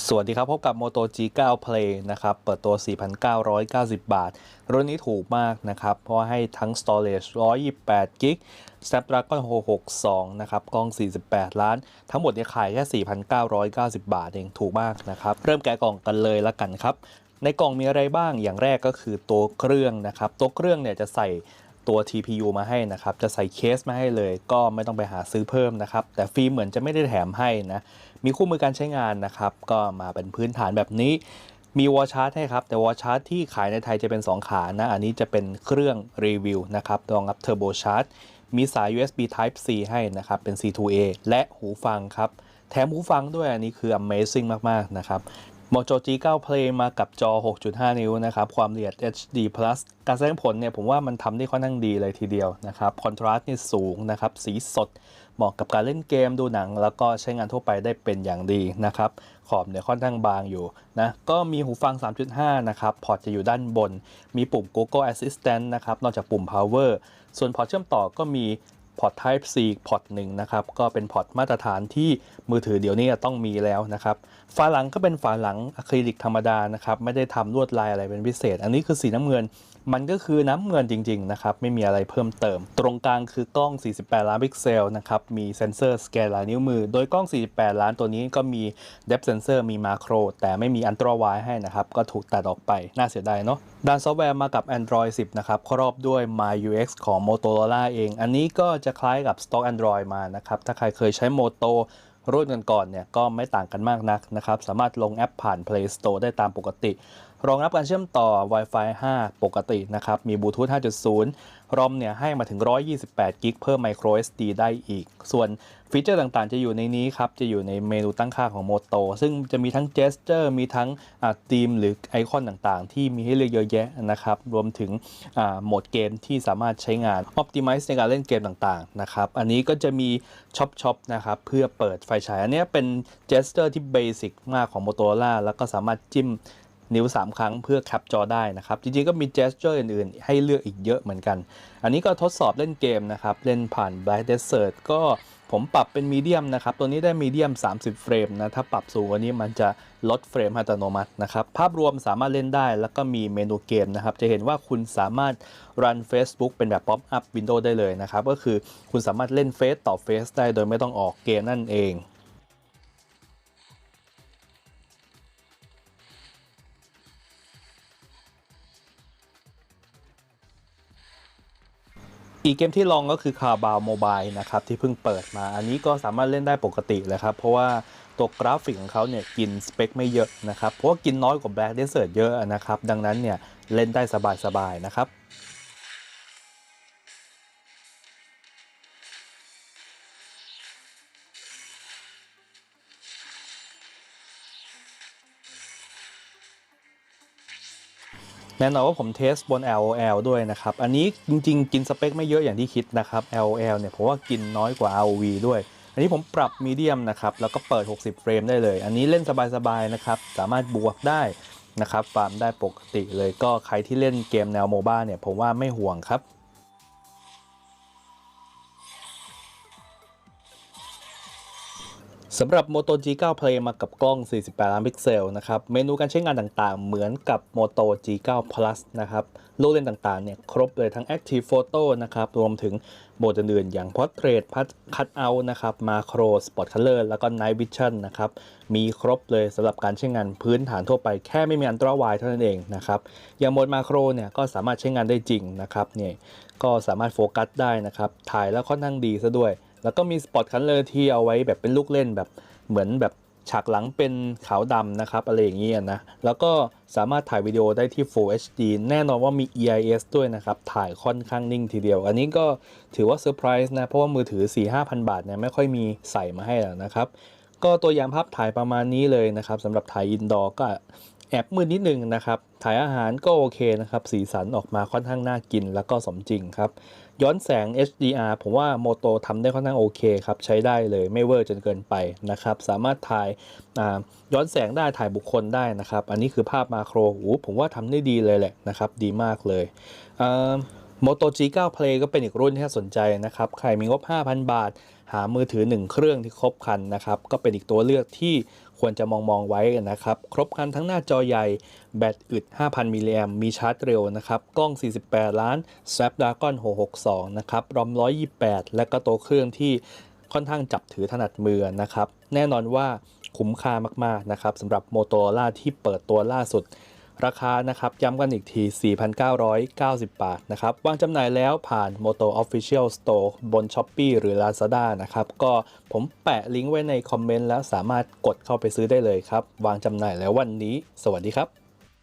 สวัสดีครับ พบกับ Moto G9 Play นะครับ เปิดตัว 4,990 บาท รุ่นนี้ถูกมากนะครับ เพราะให้ทั้ง storage 128 g b Snapdragon 662 นะครับ กล้อง 48 ล้าน ทั้งหมดเนี่ยขายแค่ 4,990 บาทเอง ถูกมากนะครับ เริ่มแกะกล่องกันเลยละกันครับ ในกล่องมีอะไรบ้าง อย่างแรกก็คือตัวเครื่องนะครับ ตัวเครื่องเนี่ยจะใส่ ตัว TPU มาให้นะครับ จะใส่เคสมาให้เลย ก็ไม่ต้องไปหาซื้อเพิ่มนะครับ แต่ฟิล์มเหมือนจะไม่ได้แถมให้นะ มีคู่มือการใช้งานนะครับ ก็มาเป็นพื้นฐานแบบนี้ มีวอชาร์จให้ครับ แต่วอชาร์จที่ขายในไทยจะเป็น 2 ขานะ อันนี้จะเป็นเครื่องรีวิวนะครับรองรับเทอร์โบชาร์จ มีสาย USB Type C ให้นะครับ เป็น C2A และหูฟังครับ แถมหูฟังด้วยอันนี้คือ Amazing มาก ๆ นะครับ Moto G9 Play มากับจอ 6.5 นิ้วนะครับ ความละเอียด HD+ การแสดงผลเนี่ยผมว่ามันทำได้ค่อนข้างดีเลยทีเดียวนะครับคอนทราสต์นี่สูงนะครับ สีสด เหมาะกับการเล่นเกมดูหนัง แล้วก็ใช้งานทั่วไปได้เป็นอย่างดีนะครับ ขอบเนี่ยค่อนข้างบางอยู่นะ ก็มีหูฟัง 3.5 นะครับ พอร์ตจะอยู่ด้านบน มีปุ่ม Google Assistant นะครับ นอกจากปุ่ม Power ส่วนพอร์ตเชื่อมต่อก็มี พอร์ต Type C พอร์ตหนึ่งนะครับก็เป็นพอร์ตมาตรฐานที่มือถือเดี๋ยวนี้ต้องมีแล้วนะครับฝาหลังก็เป็นฝาหลังอะคริลิกธรรมดานะครับไม่ได้ทำลวดลายอะไรเป็นพิเศษ อันนี้คือสีน้ำเงิน มันก็คือน้ำเงินจริงๆนะครับไม่มีอะไรเพิ่มเติม ตรงกลางคือกล้อง 48 ล้านพิกเซลนะครับมีเซนเซอร์สแกนลายนิ้วมือ โดยกล้อง 48 ล้านตัวนี้ก็มี depth sensor มีมาโครแต่ไม่มีอันตราวายให้นะครับก็ถูกตัดออกไปน่าเสียดายเนาะด้านซอฟต์แวร์มากับ Android 10 นะครับครอบด้วย MyUX ของ Motorola เอง อันนี้ก็จะคล้ายกับ Stock Android มานะครับถ้าใครเคยใช้ Moto รุ่นกันก่อนๆเนี่ยก็ไม่ต่างกันมากนักนะครับ สามารถลงแอปผ่าน Play Store ได้ตามปกติ รองรับการเชื่อมต่อ Wi-Fi 5 ปกตินะครับ มี Bluetooth 5.0 รอมเนี่ยให้มาถึง 128 กิกเพิ่ม Micro SD ได้อีก ส่วนฟีเจอร์ต่างๆ จะอยู่ในนี้ครับ จะอยู่ในเมนูตั้งค่าของ Moto ซึ่งจะมีทั้ง Gesture มีทั้งธีมหรือไอคอนต่างๆ ที่มีให้เลือกเยอะแยะนะครับ รวมถึงโหมดเกมที่สามารถใช้งาน Optimize ในการเล่นเกมต่างๆ นะครับ อันนี้ก็จะมีช็อปช็อปนะครับ เพื่อเปิดไฟฉาย อันนี้เป็น Gesture ที่เบสิกมากของ Motorola แล้วก็สามารถจิ้ม นิ้ว 3 ครั้งเพื่อแคปจอได้นะครับ จริงๆ ก็มี gesture อื่นๆ ให้เลือกอีกเยอะเหมือนกัน อันนี้ก็ทดสอบเล่นเกมนะครับ เล่นผ่าน Black Desert ก็ผมปรับเป็นมีเดียมนะครับ ตัวนี้ได้มีเดียม 30 เฟรมนะ ถ้าปรับสูงกว่านี้มันจะลดเฟรมอัตโนมัตินะครับ ภาพรวมสามารถเล่นได้ แล้วก็มีเมนูเกมนะครับ จะเห็นว่าคุณสามารถ run Facebook เป็นแบบ pop up window ได้เลยนะครับ ก็คือคุณสามารถเล่นเฟซต่อเฟซได้โดยไม่ต้องออกเกมนั่นเอง อีกเกมที่ลองก็คือคาบาวโมบายนะครับที่เพิ่งเปิดมา อันนี้ก็สามารถเล่นได้ปกติเลยครับ เพราะว่าตัวกราฟิกของเขาเนี่ยกินสเปคไม่เยอะนะครับ เพราะว่ากินน้อยกว่า Black Desert เยอะนะครับ ดังนั้นเนี่ยเล่นได้สบายๆนะครับ แน่นอนว่าผมเทสบน LOL ด้วยนะครับ อันนี้จริง ๆ กินสเปคไม่เยอะอย่างที่คิดนะครับ LOL เนี่ยผมว่ากินน้อยกว่า ROV ด้วย อันนี้ผมปรับมีเดียมนะครับ แล้วก็เปิด 60 เฟรมได้เลย อันนี้เล่นสบาย ๆ นะครับ สามารถบวกได้นะครับ ฟาร์มได้ปกติเลย ก็ใครที่เล่นเกมแนวโมบ้าเนี่ยผมว่าไม่ห่วงครับ สำหรับ Moto G9 Play มากับกล้อง 48 ล้านพิกเซลนะครับ เมนูการใช้งานต่างๆ เหมือนกับ Moto G9 Plus นะครับลูกเล่นต่างๆ เนี่ย ครบเลยทั้ง Active Photo นะครับ รวมถึงโหมดอื่นๆ อย่าง Portrait Cut Out นะครับ Macro Spot Color แล้วก็ Night Vision นะครับ มีครบเลยสำหรับการใช้งานพื้นฐานทั่วไป แค่ไม่มีอันตราวายเท่านั้นเองนะครับ อย่างโหมด Macro เนี่ย ก็สามารถใช้งานได้จริงนะครับ เนี่ย ก็สามารถโฟกัสได้นะครับ ถ่ายแล้วค่อนข้างดีซะด้วย แล้วก็มีสปอตคันเลอร์ที่เอาไว้แบบเป็นลูกเล่นแบบเหมือนแบบฉากหลังเป็นขาวดำนะครับ อะไรอย่างเงี้ยนะ แล้วก็สามารถถ่ายวิดีโอได้ที่ Full HD แน่นอนว่ามี EIS ด้วยนะครับ ถ่ายค่อนข้างนิ่งทีเดียว อันนี้ก็ถือว่าเซอร์ไพรส์นะ เพราะว่ามือถือ 4-5,000 บาทเนี่ยไม่ค่อยมีใส่มาให้แล้วนะครับ ก็ตัวอย่างภาพถ่ายประมาณนี้เลยนะครับสำหรับถ่ายอินดอร์ก็ แอบมืดนิดนึงนะครับถ่ายอาหารก็โอเคนะครับ สีสันออกมาค่อนข้างน่ากินแล้วก็สมจริงครับ ย้อนแสง HDR ผมว่าโมโตทำได้ค่อนข้างโอเคครับ ใช้ได้เลยไม่เวอร์จนเกินไปนะครับ สามารถถ่ายย้อนแสงได้ถ่ายบุคคลได้นะครับ อันนี้คือภาพมาโครโอ้ผมว่าทำได้ดีเลยแหละนะครับ ดีมากเลย Moto G9 Play ก็เป็นอีกรุ่นที่น่าสนใจนะครับ ใครมีงบ 5,000 บาท หามือถือ 1 เครื่องที่ครบครันนะครับ ก็เป็นอีกตัวเลือกที่ ควรจะมองมองๆไว้นะครับ ครบครันทั้งหน้าจอใหญ่ แบตอึด 5,000มิลลิแอมมีชาร์จเร็วนะครับ กล้อง 48 ล้าน Snapdragon 662 นะครับรอม 128 และก็ตัวเครื่องที่ค่อนข้างจับถือถนัดมือนะครับ แน่นอนว่าคุ้มค่ามากๆนะครับสำหรับ Motorola ที่เปิดตัวล่าสุด ราคานะครับย้ำกันอีกที 4,990 บาทนะครับวางจำหน่ายแล้วผ่าน Moto Official Store บน Shopee หรือ Lazada นะครับ ก็ผมแปะลิงก์ไว้ในคอมเมนต์แล้วสามารถกดเข้าไปซื้อได้เลยครับ วางจำหน่ายแล้ววันนี้ สวัสดีครับ